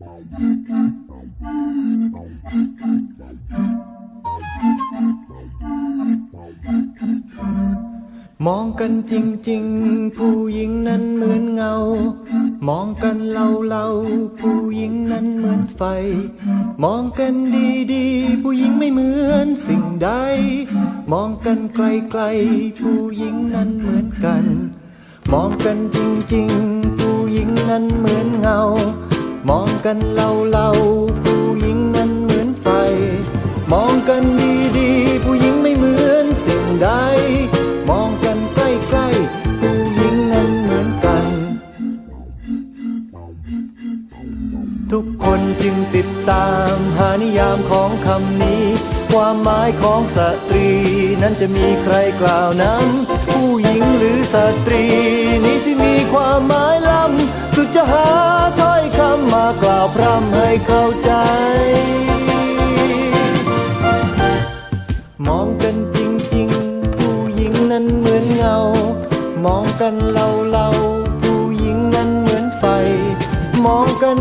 มองกันจริง ๆ ผู้หญิงนั้นเหมือนเงา มองกันเราเราผู้หญิงนั้นเหมือนไฟ มองกันดีๆ ผู้หญิงไม่เหมือนสิ่งใด มองกันไกลๆ ผู้หญิงนั้นเหมือนกัน มองกันจริง ๆ ผู้หญิงนั้นเหมือนเงา มองกันเราเราผู้หญิงนั้นเหมือนไฟ มองกันดีๆผู้หญิงไม่เหมือนสิ่งใด มองกันใกล้ๆผู้หญิงนั้นเหมือนกัน ทุกคนจึงติดตามหานิยามของคำนี้ ความหมายของสตรี นั้นจะมีใครกล่าวนำผู้หญิงหรือสตรีนี้สิมีความ เหมืองา มองกันเราเราผู้หญิงนั้นเหมือนไฟ มองกัน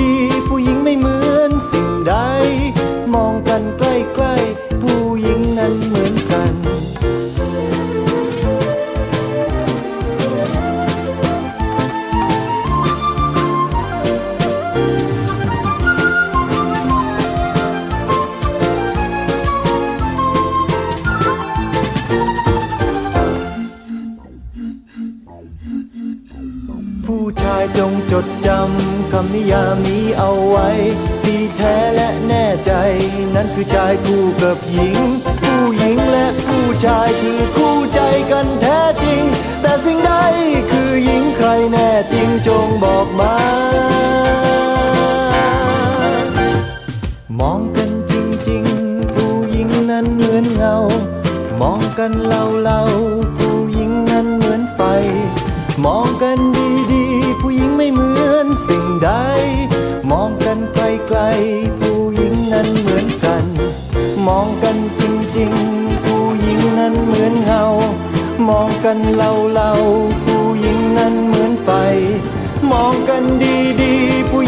ดีๆผู้หญิงไม่เหมือนสิ่งใด มองกันใกล้ๆ จงจดจำคำนิยามนี้เอาไว้ ที่แท้และแน่ใจ นั้นคือชายคู่กับหญิง ผู้หญิงและผู้ชายคือคู่ใจกันแท้จริง แต่สิ่งใดคือหญิงใครแน่จริงจงบอกมา มองกันจริง ๆ ผู้หญิงนั้นเหมือนเงา มองกันเราเราๆ ใด มองกันไกลๆผู้หญิงนั้นเหมือนกัน มองกันจริงๆ ผู้หญิงนั้นเหมือนเงามองกันเราเราๆผู้หญิงนั้นเหมือนไฟ มองกันดีๆผู้